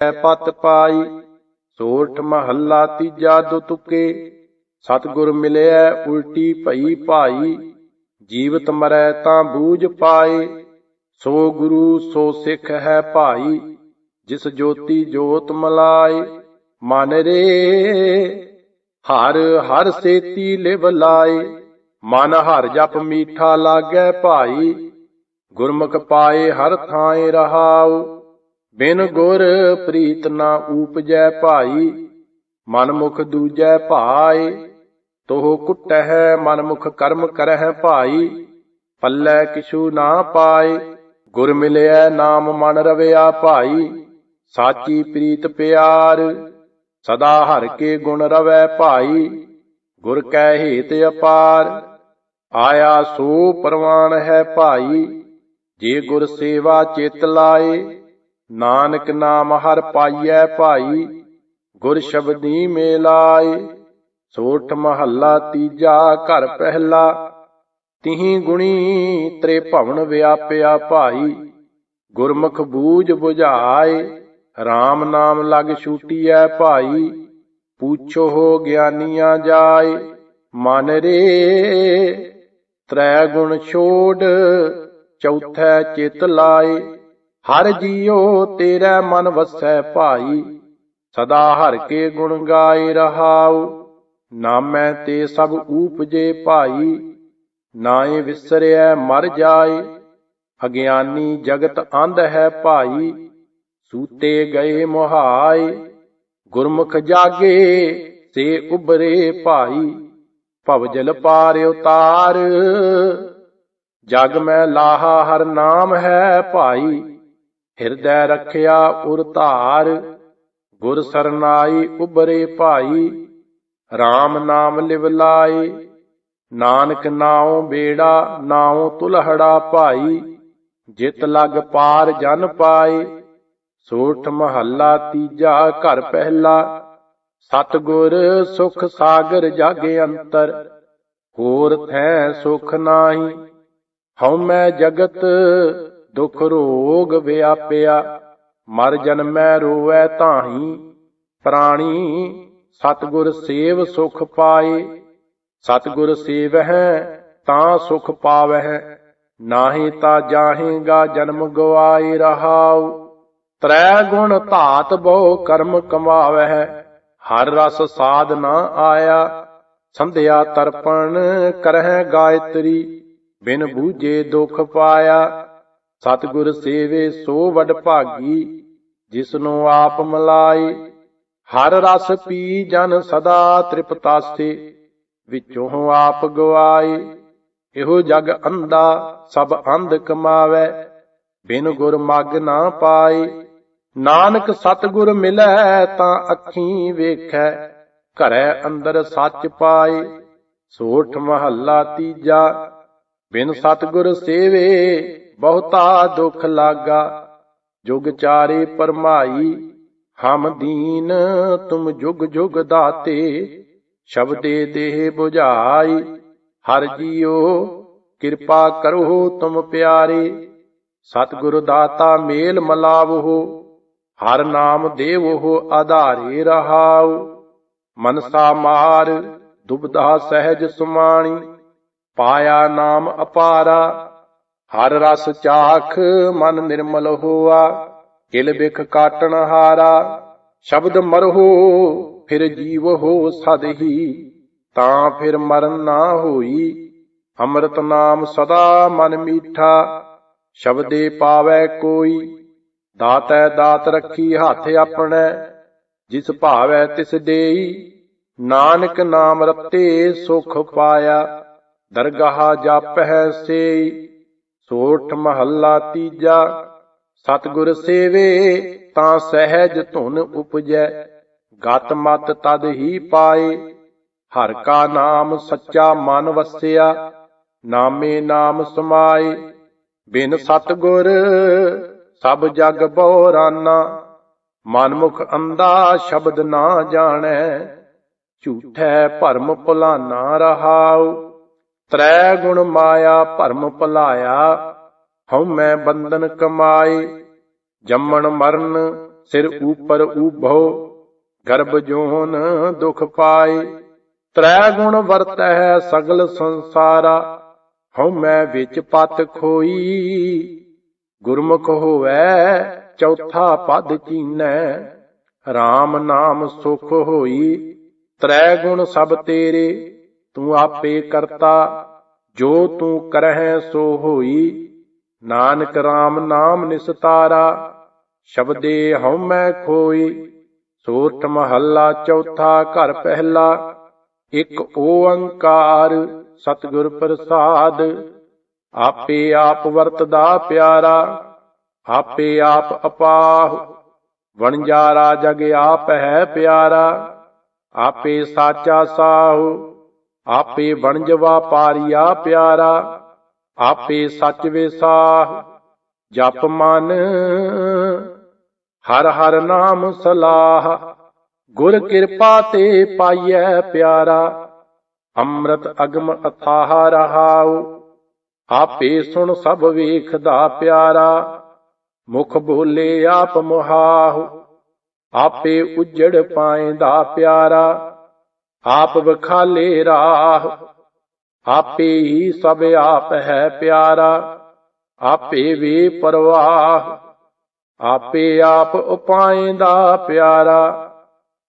ਪਤ ਪਾਈ, ਸੋਠ ਮਹੱਲਾ ਤੀਜਾ ਦੋ ਤੁਕੇ। ਸਤਿਗੁਰ ਮਿਲਿਆ ਉਲਟੀ ਭਈ ਭਾਈ, ਜੀਵਤ ਮਰੈ ਤਾਂ ਬੂਝ ਪਾਏ। ਸੋ ਗੁਰੂ ਸੋ ਸਿੱਖ ਹੈ ਭਾਈ, ਜਿਸ ਜੋਤੀ ਜੋਤ ਮਲਾਏ। ਮਨ ਰੇ, ਹਰ ਹਰ ਸੇਤੀ ਲਿਵ ਲਾਏ। ਮਨ ਹਰ ਜਪ ਮੀਠਾ ਲਾਗੈ ਭਾਈ, ਗੁਰਮੁਖ ਪਾਏ ਹਰ ਥਾਂਏ ਰਹਾਉ। ਬਿਨ ਗੁਰ ਪ੍ਰੀਤ ਨਾ ਊਪਜੈ ਭਾਈ ਮਨ ਮੁਖ ਦੂਜੈ ਭਾਏ ਤੋਹ ਕੁਟਹਿ ਮਨ ਮੁਖ ਕਰਮ ਕਰਹਿ ਭਾਈ, ਪੱਲੇ ਕਿਛੂ ਨਾ ਪਾਏ ਗੁਰ ਮਿਲਿਆ ਨਾਮ ਮਨ ਰਵਿਆ ਭਾਈ, ਸਾਚੀ ਪ੍ਰੀਤ ਪਿਆਰ, ਸਦਾ ਹਰ ਕੇ ਗੁਣ ਰਵੈ ਭਾਈ, ਗੁਰ ਕੈ ਹੇਤ ਅਪਾਰ, ਆਇਆ ਸੋ ਪਰਵਾਨ ਹੈ ਭਾਈ, ਜੇ ਗੁਰ ਸੇਵਾ ਚਿਤ ਲਾਏ ਨਾਨਕ ਨਾਮ ਹਰ ਪਾਈਐ ਭਾਈ, ਗੁਰ ਸ਼ਬਦੀ ਮੇਲਾਏ। ਸੋਠ ਮਹੱਲਾ ਤੀਜਾ, ਘਰ ਪਹਿਲਾ। ਤਿਹੀ ਗੁਣੀ ਤ੍ਰੇ ਭਵਨ ਵਿਆਪਿਆ ਭਾਈ, ਗੁਰਮੁਖ ਬੂਝ 부ਝਾਏ RAM ਨਾਮ ਲਗ ਛੂਟੀਐ ਭਾਈ, ਪੂਛੋ ਹੋ ਗਿਆਨੀਆਂ ਜਾਏ। ਮਨ ਰੇ ਤ੍ਰੈ ਗੁਣ ਛੋੜ, ਚੌਥੈ ਚਿਤ ਲਾਏ। ਹਰ ਜੀਉ ਤੇਰਾ ਮਨ ਵਸੈ ਭਾਈ, ਸਦਾ ਹਰ ਕੇ ਗੁਣ ਗਾਏ ਰਹਾਉ। ਨਾਮੈ ਤੇ ਸਭ ਊਪਜੇ ਭਾਈ ਨਾਏ ਵਿਸਰਿਐ ਮਰ ਜਾਏ। ਅਗਿਆਨੀ ਜਗਤ ਅੰਧ ਹੈ ਭਾਈ, ਸੂਤੇ ਗਏ ਮੁਹਾਏ। ਗੁਰਮੁਖ ਜਾਗੇ, ਸੇ ਉਬਰੇ ਭਾਈ। ਭਵਜਲ ਪਾਰ ਉਤਾਰ, ਜਗ ਮੈਂ ਲਾਹਾ ਹਰ ਨਾਮ ਹੈ ਭਾਈ। ਹਿਰਦੈ ਰਖਿਆ ਉਰ ਧਾਰ, ਗੁਰ ਸਰਨਾਈ ਉਬਰੇ ਭਾਈ RAM ਨਾਮ ਲਿਵ ਲਾਏ, ਨਾਨਕ ਨਾਉ ਬੇੜਾ, ਨਾਉ ਤੁਲਹੜਾ ਭਾਈ, ਜਿਤ ਲਗ ਪਾਰ ਜਨ ਪਾਏ, ਸੋਠ ਮਹੱਲਾ ਤੀਜਾ ਘਰ ਪਹਿਲਾ, ਸਤਗੁਰ ਸੁਖ ਸਾਗਰ ਜਾਗੇ ਅੰਤਰ, ਹੋਰ ਥੈ ਸੁਖ ਨਾਹੀ ਹਉ ਮੈਂ ਜਗਤ ਦੁਖ ਰੋਗ ਵਿਆਪਿਆ। ਮਰ ਜਨਮੈ ਰੋਵੈ ਤਾਹੀ ਪ੍ਰਾਣੀ, ਸਤਗੁਰ ਸੇਵ ਸੁਖ ਪਾਏ। ਸਤਗੁਰ ਸੇਵਹਿ, ਤਾਂ ਸੁਖ ਪਾਵਹਿ। ਨਾਹੀ ਤਾਂ ਜਾਹੇਗਾ ਜਨਮ ਗਵਾਈ ਰਹਾਉ। ਤ੍ਰੈ ਗੁਣ ਧਾਤ ਬਹੁ ਕਰਮ ਕਮਾਵਹਿ। ਹਰ ਰਸ ਸਾਧ ਨਾ ਆਇਆ। ਸੰਧਿਆ ਤਰਪਣ ਕਰਹਿ ਗਾਇਤਰੀ। ਬਿਨ ਬੂਝੇ ਦੁਖ ਪਾਇਆ। ਸਤਿਗੁਰ ਸੇਵੇ ਸੋ ਵਡ ਭਾਗੀ, ਜਿਸਨੂੰ ਆਪ ਮਲਾਈ ਹਰ ਰਸ ਪੀ ਜਨ ਸਦਾ ਤ੍ਰਿਪਤਾਸੇ ਵਿੱਚੋਂ ਆਪ ਗਵਾਏ। ਇਹੋ ਜਗ ਅੰਧਾ, ਸਭ ਅੰਧ ਕਮਾਵੇ। ਬਿਨ ਗੁਰ ਮਗ ਨਾ ਪਾਏ। ਨਾਨਕ ਸਤਿਗੁਰ ਮਿਲੈ ਤਾਂ ਅੱਖੀਂ ਵੇਖੈ, ਘਰੈ ਅੰਦਰ ਸੱਚ ਪਾਏ। ਸੋਠ ਮਹੱਲਾ ਤੀਜਾ, ਬਿਨ ਸਤਿਗੁਰ ਸੇਵੇ ਬਹੁਤਾ ਦੁਖ ਲਾਗਾ, ਜੁਗ ਚਾਰੇ ਪਰਮਾਈ ਹਮ ਦੀਨ ਤੁਮ ਜੁਗ ਜੁਗ ਦਾਤੇ, ਸ਼ਬਦੇ ਦੇਹ 부ਝਾਈ ਹਰ ਜੀਓ ਕਿਰਪਾ ਕਰੋ ਤੁਮ ਪਿਆਰੇ, ਸਤਿਗੁਰ ਦਾਤਾ ਮੇਲ ਮਲਾਵੋ ਹਰ ਨਾਮ ਦੇਵੋ ਆਧਾਰੇ ਰਹਾਉ, ਮਨਸਾ ਮਾਰ ਦੁਬਦਾ ਸਹਿਜ ਸੁਮਾਣੀ, ਪਾਇਆ ਨਾਮ ਅਪਾਰਾ ਹਰ ਰਸ ਚਾਖ ਮਨ ਨਿਰਮਲ ਹੋਆ ਕਿਲ ਬਿਖ ਕਾਟਣ ਹਾਰਾ, ਸ਼ਬਦ ਮਰਹੋ, ਫਿਰ ਜੀਵ ਹੋ ਸਦਹੀ ਤਾਂ ਫਿਰ ਮਰਨ ਨਾ ਹੋਈ, ਅੰਮ੍ਰਿਤ ਨਾਮ ਸਦਾ ਮਨ ਮੀਠਾ, ਸ਼ਬਦੇ ਪਾਵੈ ਕੋਈ, ਦਾਤੈ ਦਾਤ ਰੱਖੀ ਹੱਥ ਆਪਣੇ, ਜਿਸ ਭਾਵੈ ਤਿਸ ਦੇਈ, ਨਾਨਕ ਨਾਮ ਰਤੇ ਸੁਖ ਪਾਇਆ, ਦਰਗਾਹ ਜਾਪਹਿ ਸੇਈ। ਸੋਠ ਮਹੱਲਾ ਤੀਜਾ, ਸਤਿਗੁਰ ਸੇਵੇ ਤਾਂ ਸਹਿਜ ਧੁਨ ਉਪਜੈ, ਗਤ ਮਤ ਤਦ ਹੀ ਪਾਏ, ਹਰ ਕਾ ਨਾਮ ਸੱਚਾ ਮਨ ਵਸਿਆ, ਨਾਮੇ ਨਾਮ ਸਮਾਏ, ਬਿਨ ਸਤਿਗੁਰ ਸਭ ਜਗ ਬੋਰਾਨਾ ਮਨਮੁਖ ਅੰਦਾ ਸ਼ਬਦ ਨਾ ਜਾਣੈ, ਝੂਠੈ ਭਰਮ ਭੁਲਾਨਾ ਰਹਾਉ ਤ੍ਰੈ ਗੁਣ ਮਾਇਆ ਭਰਮ ਭੁਲਾਇਆ, ਹਉ ਮੈਂ ਬੰਧਨ ਕਮਾਏ। ਜੰਮਣ ਮਰਨ ਸਿਰ ਉਪਰ ਉਭੋ ਗਰਭ ਜੋਨ ਦੁਖ ਪਾਏ। ਤ੍ਰੈ ਗੁਣ ਵਰਤੈ ਸਗਲ ਸੰਸਾਰਾ, ਹਉ ਮੈਂ ਵਿੱਚ ਪਤ ਖੋਈ। ਗੁਰਮੁਖ ਹੋਵੈ, ਚੌਥਾ ਪਦ ਚੀਨੈ। RAM ਨਾਮ ਸੁਖ ਹੋਈ ਤ੍ਰੈ ਗੁਣ ਸਭ ਤੇਰੇ। ਤੂੰ ਆਪੇ ਕਰਤਾ, ਜੋ ਤੂੰ ਕਰਹਿ ਸੋ ਹੋਈ। ਨਾਨਕ RAM ਨਾਮ ਨਿਸਤਾਰਾ ਸ਼ਬਦੇ ਹਉ ਮੈਂ ਖੋਈ। ਸੋਰਠ ਮਹੱਲਾ ਚੌਥਾ ਘਰ ਪਹਿਲਾ, ਇੱਕ ਓੰਕਾਰ ਸਤਿਗੁਰ ਪ੍ਰਸਾਦ। ਆਪੇ ਆਪ ਵਰਤਦਾ ਪਿਆਰਾ, ਆਪੇ ਆਪ ਅਪਾਹ। ਵਣਜਾਰਾ ਜਗ ਆਪ ਹੈ ਪਿਆਰਾ, ਆਪੇ ਸਾਚਾ ਸਾਹੁ। ਆਪੇ ਵਣਜ ਵਾਪਾਰੀਆ ਪਿਆਰਾ, ਆਪੇ ਸੱਚ ਵਿਸਾਹ ਜਪ ਮਨ, ਹਰ ਹਰ ਨਾਮ ਸਲਾਹ। ਗੁਰ ਕਿਰਪਾ ਤੇ ਪਾਈਐ ਪਿਆਰਾ, ਅੰਮ੍ਰਿਤ ਅਗਮ ਅਥਾਹ ਰਹਾਉ। ਆਪੇ ਸੁਣ ਸਭ ਵੇਖਦਾ ਪਿਆਰਾ, ਮੁਖ ਬੋਲੇ ਆਪ ਮੁਹਾਹੁ ਆਪੇ ਉਜੜ ਪਾਏਂਦਾ ਪਿਆਰਾ ਆਪ ਵਖਾਲੇ ਰਾਹ, ਆਪੇ ਹੀ ਸਭ ਆਪ ਹੈ ਪਿਆਰਾ, ਆਪੇ ਵੀ ਪਰਵਾਹ, ਆਪੇ ਆਪ ਉਪਾਏ ਦਾ ਪਿਆਰਾ,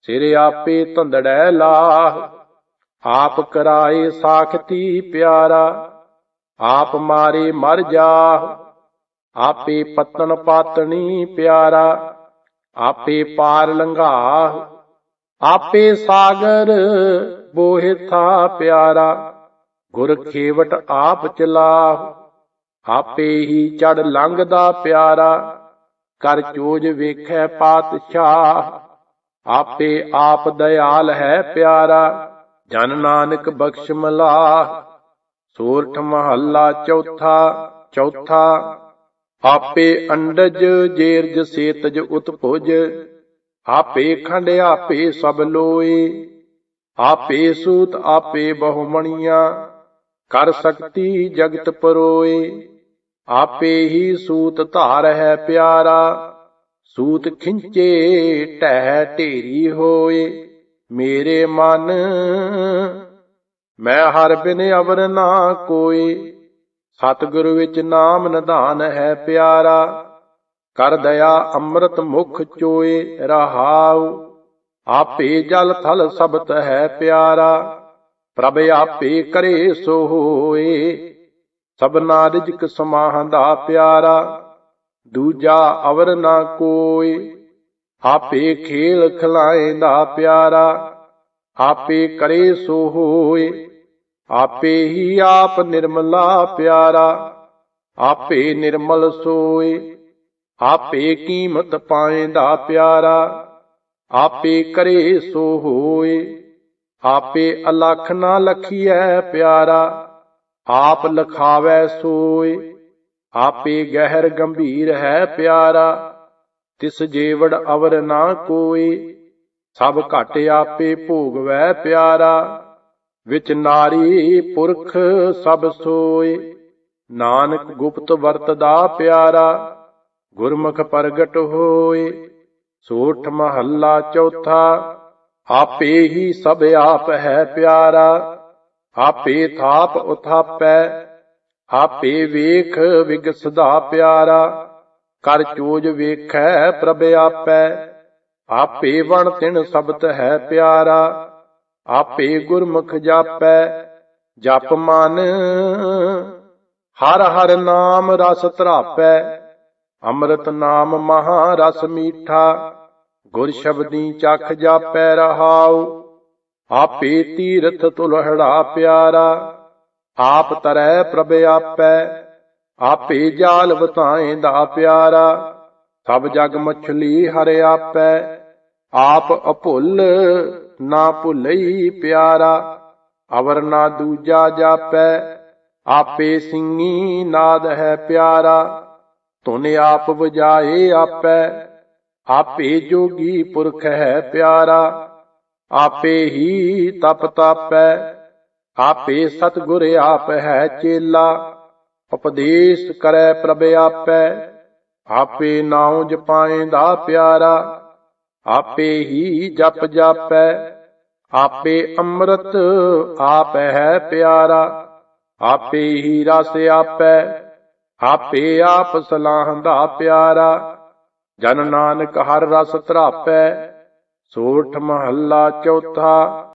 ਸਿਰ ਆਪੇ ਧੰਦੜੈ ਲਾਹ, ਆਪ ਕਰਾਏ ਸਾਖਤੀ ਪਿਆਰਾ, ਆਪ ਮਾਰੇ ਮਰ ਜਾਹ, ਆਪੇ ਪਤਨ ਪਾਤਣੀ ਪਿਆਰਾ, ਆਪੇ ਪਾਰ ਲੰਘਾਹ ਆਪੇ ਸਾਗਰ ਬੋਹਿ ਥਾ ਪਿਆਰਾ, ਗੁਰ ਖੇਵਟ ਆਪ ਚਲਾਹ, ਆਪੇ ਹੀ ਚੜ ਲੰਘਦਾ ਪਿਆਰਾ, ਕਰ ਚੋਜ ਵੇਖੈ ਪਾਤਸ਼ਾਹ, ਆਪੇ ਆਪ ਦਇਆਲ ਹੈ ਪਿਆਰਾ, ਜਨ ਨਾਨਕ ਬਖਸ਼ ਮਲਾਹ, ਸੋਰਠ ਮਹੱਲਾ ਚੌਥਾ ਚੌਥਾ, ਆਪੇ ਅੰਡਜ ਜੇਰਜ ਸੇਤਜ ਉਤਪੁਜ ਆਪੇ ਖੰਡ ਆਪੇ ਸਭ ਲੋਏ, ਆਪੇ ਸੂਤ ਆਪੇ ਬਹੁਮਣੀਆਂ ਕਰ ਸਕਤੀ ਜਗਤ ਪਰੋਏ। ਆਪੇ ਹੀ ਸੂਤ ਧਾਰ ਹੈ ਪਿਆਰਾ, ਸੂਤ ਖਿੰਚੇ ਟਹਿ ਢੇਰੀ ਹੋਏ। ਮੇਰੇ ਮਨ, ਮੈਂ ਹਰ ਬਿਨ ਅਵਰ ਨਾ ਕੋਈ ਸਤਿਗੁਰੂ ਵਿੱਚ ਨਾਮ ਨਿਧਾਨ ਹੈ ਪਿਆਰਾ ਕਰ ਦਇਆ ਅੰਮ੍ਰਿਤ ਮੁਖ ਚੋਏ ਰਹਾਉ, ਆਪੇ ਜਲ ਥਲ ਸਬਤ ਹੈ ਪਿਆਰਾ, ਪ੍ਰਭ ਆਪੇ ਕਰੇ ਸੋ ਹੋਏ। ਸਭਨਾ ਰਿਜਕ ਸਮਾਹੰਦਾ ਪਿਆਰਾ, ਦੂਜਾ ਅਵਰ ਨਾ ਕੋਈ ਆਪੇ ਖੇਲ ਖਲਾਏ ਦਾ ਪਿਆਰਾ, ਆਪੇ ਕਰੇ ਸੋ ਹੋਏ। ਆਪੇ ਹੀ ਆਪ ਨਿਰਮਲਾ ਪਿਆਰਾ, ਆਪੇ ਨਿਰਮਲ ਸੋਏ। ਆਪੇ ਕੀਮਤ ਪਾਏਂਦਾ ਪਿਆਰਾ, ਆਪੇ ਕਰੇ ਸੋ ਹੋਏ। ਆਪੇ ਅਲਖ ਨਾ ਲਖੀਐ ਪਿਆਰਾ, ਆਪ ਲਖਾਵੈ ਸੋਏ। ਆਪੇ ਗਹਿਰ ਗੰਭੀਰ ਹੈ ਪਿਆਰਾ, ਤਿਸ ਜੇਵੜ ਅਵਰ ਨਾ ਕੋਈ ਸਭ ਘਟ ਆਪੇ ਭੋਗਵੈ ਪਿਆਰਾ, ਵਿੱਚ ਨਾਰੀ ਪੁਰਖ ਸਭ ਸੋਏ। ਨਾਨਕ ਗੁਪਤ ਵਰਤਦਾ ਪਿਆਰਾ ਗੁਰਮੁਖ ਪ੍ਰਗਟ ਹੋਏ, ਸੋਠ ਮਹੱਲਾ ਚੌਥਾ, ਆਪੇ ਹੀ ਸਭ ਆਪ ਹੈ ਪਿਆਰਾ, ਆਪੇ ਥਾਪ ਉਥਾਪੈ, ਆਪੇ ਵੇਖ ਵਿਗਸਦਾ ਪਿਆਰਾ, ਕਰ ਚੋਜ ਵੇਖੈ ਪ੍ਰਭ ਆਪੈ, ਆਪੇ ਵਣ ਤਿਣ ਸਬਤ ਹੈ ਪਿਆਰਾ, ਆਪੇ ਗੁਰਮੁਖ ਜਾਪੈ, ਜਪ ਮਨ, ਹਰ ਹਰ ਨਾਮ ਰਸ ਧਰਾਪੈ ਅੰਮ੍ਰਿਤ ਨਾਮ ਮਹਾ ਰਸ ਮੀਠਾ, ਗੁਰ ਸ਼ਬਦੀ ਚੱਖ ਜਾਪੈ ਰਹਾਉ, ਆਪੇ ਤੀਰਥ ਤੁਲਹੜਾ ਪਿਆਰਾ, ਆਪ ਤਰੈ ਪ੍ਰਭ ਆਪੈ, ਆਪੇ ਜਾਲ ਵਤਾਏਂਦਾ ਪਿਆਰਾ, ਸਭ ਜਗ ਮਛਲੀ ਹਰਿ ਆਪੈ, ਆਪ ਅਭੁੱਲ ਨਾ ਭੁੱਲਈ ਪਿਆਰਾ, ਅਵਰ ਨਾ ਦੂਜਾ ਜਾਪੈ, ਆਪੇ ਸਿੰਘੀ ਨਾਦ ਹੈ ਪਿਆਰਾ। ਤੁਨ ਆਪ ਵਜਾਏ ਆਪੈ, ਆਪੇ ਜੋਗੀ ਪੁਰਖ ਹੈ ਪਿਆਰਾ, ਆਪੇ ਹੀ ਤਪ ਤਾਪੈ, ਆਪੇ ਸਤਿਗੁਰ ਆਪ ਹੈ ਚੇਲਾ, ਉਪਦੇਸ਼ ਕਰੈ ਪ੍ਰਭ ਆਪੈ, ਆਪੇ ਨਾਉ ਜਪਾਏਂਦਾ ਪਿਆਰਾ, ਆਪੇ ਹੀ ਜਪ ਜਾਪੈ, ਆਪੇ ਅੰਮ੍ਰਿਤ ਆਪ ਹੈ ਪਿਆਰਾ, ਆਪੇ ਹੀ ਰਸ ਆਪੈ ਆਪੇ ਆਪ ਸਲਾਹ ਦਾ ਪਿਆਰਾ। ਜਨ ਨਾਨਕ ਹਰ ਰਸ ਧਰਾਪੈ ਸੋਠ ਮਹੱਲਾ ਚੌਥਾ।